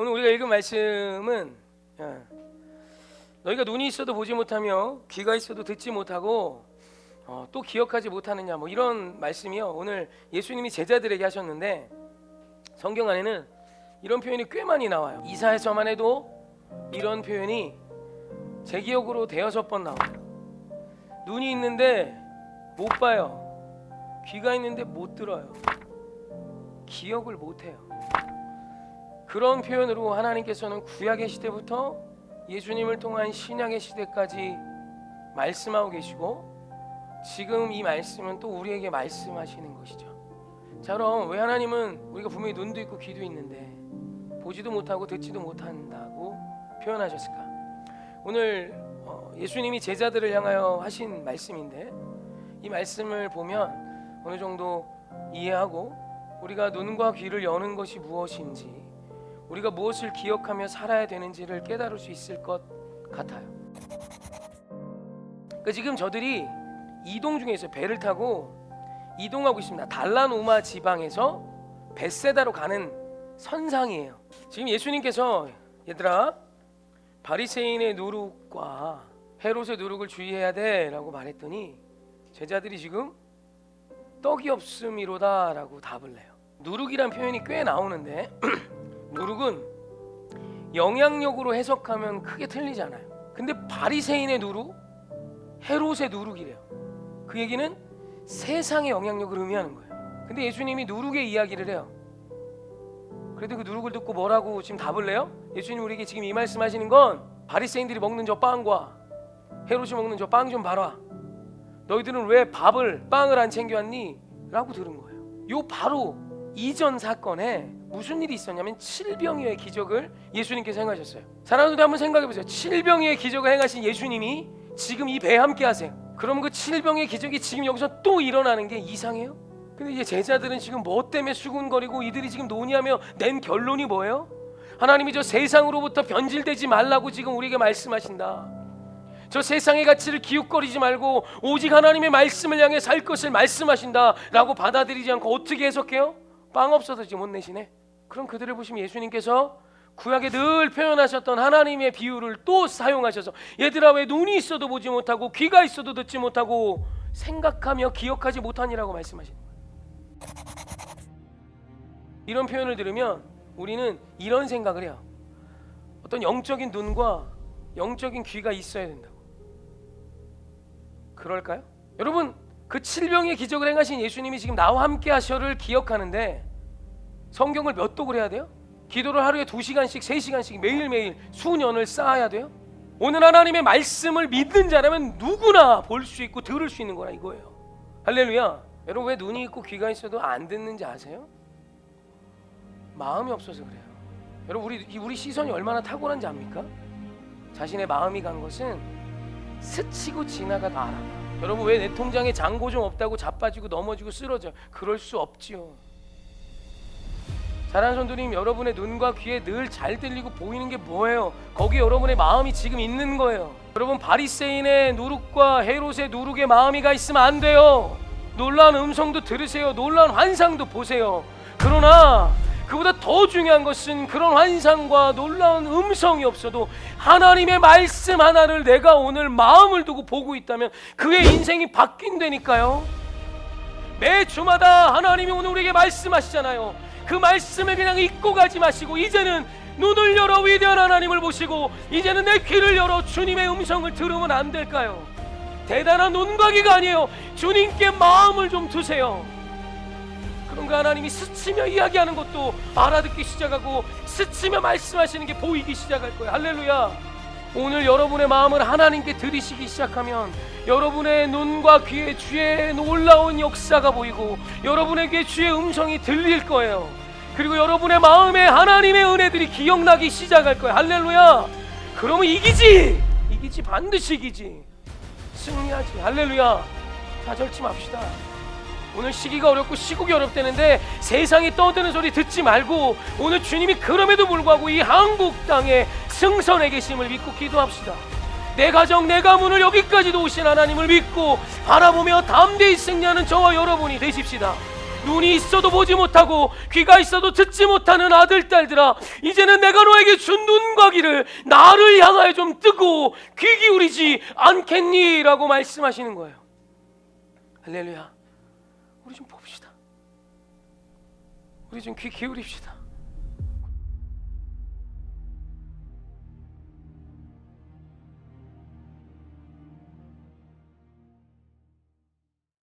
오늘 우리가 읽은 말씀은 야, 너희가 눈이 있어도 보지 못하며 귀가 있어도 듣지 못하고 어, 또 기억하지 못하느냐 뭐 이런 말씀이요. 오늘 예수님이 제자들에게 하셨는데 성경 안에는 이런 표현이 꽤 많이 나와요. 이사에서만 해도 이런 표현이 제 기억으로 대여섯 번 나와요. 눈이 있는데 못 봐요. 귀가 있는데 못 들어요. 기억을 못 해요. 그런 표현으로 하나님께서는 구약의 시대부터 예수님을 통한 신약의 시대까지 말씀하고 계시고 지금 이 말씀은 또 우리에게 말씀하시는 것이죠. 자 그럼 왜 하나님은 우리가 분명히 눈도 있고 귀도 있는데 보지도 못하고 듣지도 못한다고 표현하셨을까? 오늘 어, 예수님이 제자들을 향하여 하신 말씀인데 이 말씀을 보면 어느 정도 이해하고 우리가 눈과 귀를 여는 것이 무엇인지 우리가 무엇을 기억하며 살아야 되는지를 깨달을 수 있을 것 같아요. 그 지금 저들이 이동 중에 있어요. 배를 타고 이동하고 있습니다. 달라노마 지방에서 베세다로 가는 선상이에요. 지금 예수님께서 얘들아 바리새인의 누룩과 헤롯의 누룩을 주의해야 돼라고 말했더니 제자들이 지금 떡이 없음이로다라고 답을 내요. 누룩이란 표현이 꽤 나오는데 누룩은 영향력으로 해석하면 크게 틀리지 않아요. 근데 바리새인의 누룩, 헤롯의 누룩이래요. 그 얘기는 세상의 영향력을 의미하는 거예요. 근데 예수님이 누룩의 이야기를 해요. 그래도 그 누룩을 듣고 뭐라고 지금 답을 내요? 예수님 우리에게 지금 이 말씀하시는 건 바리새인들이 먹는 저 빵과 헤롯이 먹는 저 빵 좀 봐라. 너희들은 왜 밥을 빵을 안 챙겨왔니? 라고 들은 거예요. 요 바로 이전 사건에 무슨 일이 있었냐면 칠병이의 기적을 예수님께서 행하셨어요. 분들 한번 생각해 보세요. 칠병이의 기적을 행하신 예수님이 지금 이 배에 함께 하세요. 그럼 그 칠병의 기적이 지금 여기서 또 일어나는 게 이상해요? 근데 이제 제자들은 지금 뭐 때문에 수군거리고 이들이 지금 논의하며 낸 결론이 뭐예요? 하나님이 저 세상으로부터 변질되지 말라고 지금 우리에게 말씀하신다. 저 세상의 가치를 기웃거리지 말고 오직 하나님의 말씀을 향해 살 것을 말씀하신다라고 받아들이지 않고 어떻게 해석해요? 빵 없어서 지금 못 내시네. 그럼 그들을 보시면 예수님께서 구약에 늘 표현하셨던 하나님의 비유를 또 사용하셔서 얘들아 왜 눈이 있어도 보지 못하고 귀가 있어도 듣지 못하고 생각하며 기억하지 못하니라고 말씀하시는 거예요. 이런 표현을 들으면 우리는 이런 생각을 해요. 어떤 영적인 눈과 영적인 귀가 있어야 된다고. 그럴까요? 여러분 그 칠병의 기적을 행하신 예수님이 지금 나와 함께 하셔를 기억하는데 성경을 몇 독을 해야 돼요? 기도를 하루에 두 시간씩 세 시간씩 매일매일 수년을 쌓아야 돼요? 오늘 하나님의 말씀을 믿는 자라면 누구나 볼 수 있고 들을 수 있는 거라 이거예요. 할렐루야. 여러분 왜 눈이 있고 귀가 있어도 안 듣는지 아세요? 마음이 없어서 그래요. 여러분 우리 우리 시선이 얼마나 탁월한지 압니까? 자신의 마음이 간 것은 스치고 지나가다 알아. 여러분 왜 내 통장에 잔고 좀 없다고 자빠지고 넘어지고 쓰러져? 그럴 수 없지요. 사랑하는 성도님, 여러분의 눈과 귀에 늘 잘 들리고 보이는 게 뭐예요? 거기 여러분의 마음이 지금 있는 거예요. 여러분 바리새인의 누룩과 헤롯의 누룩에 마음이 가 있으면 안 돼요. 놀라운 음성도 들으세요. 놀라운 환상도 보세요. 그러나 그보다 더 중요한 것은 그런 환상과 놀라운 음성이 없어도 하나님의 말씀 하나를 내가 오늘 마음을 두고 보고 있다면 그의 인생이 바뀐다니까요. 매 주마다 하나님이 오늘 우리에게 말씀하시잖아요. 그 말씀을 그냥 잊고 가지 마시고 이제는 눈을 열어 위대한 하나님을 보시고 이제는 내 귀를 열어 주님의 음성을 들으면 안 될까요? 대단한 눈과 귀가 아니에요. 주님께 마음을 좀 두세요. 그런가 하나님이 스치며 이야기하는 것도 알아듣기 시작하고 스치며 말씀하시는 게 보이기 시작할 거예요. 할렐루야. 오늘 여러분의 마음을 하나님께 들이시기 시작하면 여러분의 눈과 귀에 주의 놀라운 역사가 보이고 여러분의 귀에 주의 음성이 들릴 거예요. 그리고 여러분의 마음에 하나님의 은혜들이 기억나기 시작할 거예요. 할렐루야. 그러면 이기지. 이기지 반드시 이기지. 승리하지. 할렐루야. 좌절치 맙시다. 오늘 시기가 어렵고 시국이 어렵다는데 세상이 떠드는 소리 듣지 말고 오늘 주님이 그럼에도 불구하고 이 한국 땅에 승선에 계심을 믿고 기도합시다. 내 가정, 내 가문을 여기까지도 오신 하나님을 믿고 바라보며 담대히 승리하는 저와 여러분이 되십시다. 눈이 있어도 보지 못하고 귀가 있어도 듣지 못하는 아들 딸들아 이제는 내가 너에게 준 눈과 귀를 나를 향하여 좀 뜨고 귀 기울이지 않겠니라고 말씀하시는 거예요. 할렐루야. 우리 좀 봅시다. 우리 좀 귀 기울입시다.